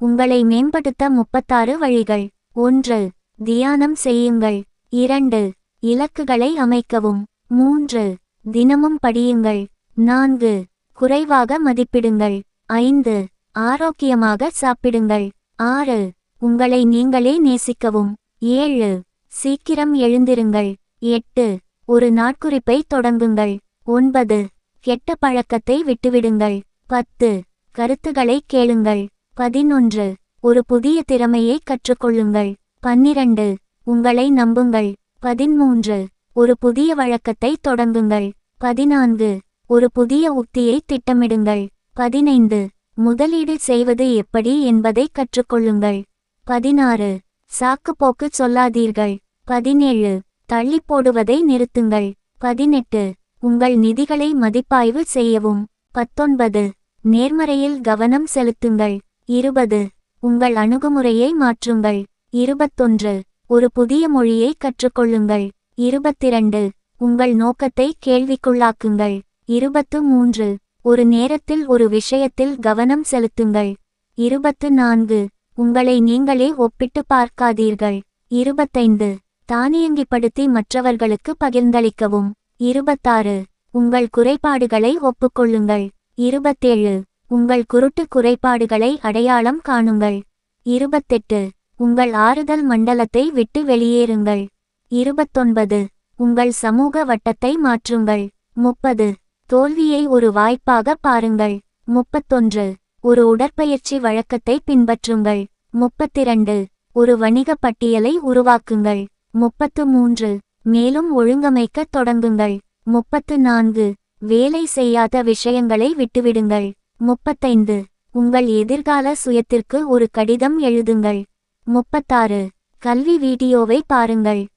உங்களை மேம்படுத்த முப்பத்தாறு வழிகள். ஒன்று தியானம் செய்யுங்கள். இரண்டு இலக்குகளை அமைக்கவும். மூன்று தினமும் படியுங்கள். நான்கு குறைவாக மதிப்பிடுங்கள். ஐந்து ஆரோக்கியமாக சாப்பிடுங்கள். ஆறு உங்களை நீங்களே நேசிக்கவும். ஏழு சீக்கிரம் எழுந்திருங்கள். எட்டு ஒரு நாட்குறிப்பை தொடங்குங்கள். ஒன்பது கெட்ட பழக்கத்தை விட்டுவிடுங்கள். பத்து கருத்துகளை கேளுங்கள். பதினொன்று. ஒரு புதிய திறமையை கற்றுக்கொள்ளுங்கள். பன்னிரண்டு. உங்களை நம்புங்கள். பதிமூன்று. ஒரு புதிய வழக்கத்தை தொடங்குங்கள். பதினான்கு. ஒரு புதிய உத்தியை திட்டமிடுங்கள். பதினைந்து. முதலீடு செய்வது எப்படி என்பதை கற்றுக்கொள்ளுங்கள். பதினாறு. சாக்குப்போக்கு சொல்லாதீர்கள். பதினேழு. தள்ளி போடுவதை நிறுத்துங்கள். பதினெட்டு. உங்கள் நிதிகளை மதிப்பாய்வு செய்யவும். பத்தொன்பது. நேர்மறையில் கவனம் செலுத்துங்கள். இருபது. உங்கள் அணுகுமுறையை மாற்றுங்கள். இருபத்தொன்று. ஒரு புதிய மொழியை கற்றுக்கொள்ளுங்கள். இருபத்திரண்டு. உங்கள் நோக்கத்தை கேள்விக்குள்ளாக்குங்கள். இருபத்து மூன்று ஒரு நேரத்தில் ஒரு விஷயத்தில் கவனம் செலுத்துங்கள். இருபத்து நான்கு உங்களை நீங்களே ஒப்பிட்டு பார்க்காதீர்கள். இருபத்தைந்து. தானியங்கிப்படுத்தி மற்றவர்களுக்கு பகிர்ந்தளிக்கவும். இருபத்தாறு. உங்கள் குறைபாடுகளை ஒப்புக்கொள்ளுங்கள். இருபத்தேழு. உங்கள் குருட்டு குறைபாடுகளை அடையாளம் காணுங்கள். இருபத்தெட்டு. உங்கள் ஆறுதல் மண்டலத்தை விட்டு வெளியேறுங்கள். இருபத்தொன்பது. உங்கள் சமூக வட்டத்தை மாற்றுங்கள். முப்பது. தோல்வியை ஒரு வாய்ப்பாக பாருங்கள். முப்பத்தொன்று. ஒரு உடற்பயிற்சி வழக்கத்தை பின்பற்றுங்கள். முப்பத்திரண்டு. ஒரு வணிக பட்டியலை உருவாக்குங்கள். முப்பத்து மூன்று மேலும் ஒழுங்கமைக்கத் தொடங்குங்கள். முப்பத்து நான்கு. வேலை செய்யாத விஷயங்களை விட்டுவிடுங்கள். முப்பத்தைந்து. உங்கள் எதிர்கால சுயத்திற்கு ஒரு கடிதம் எழுதுங்கள். முப்பத்தாறு. கல்வி வீடியோவை பாருங்கள்.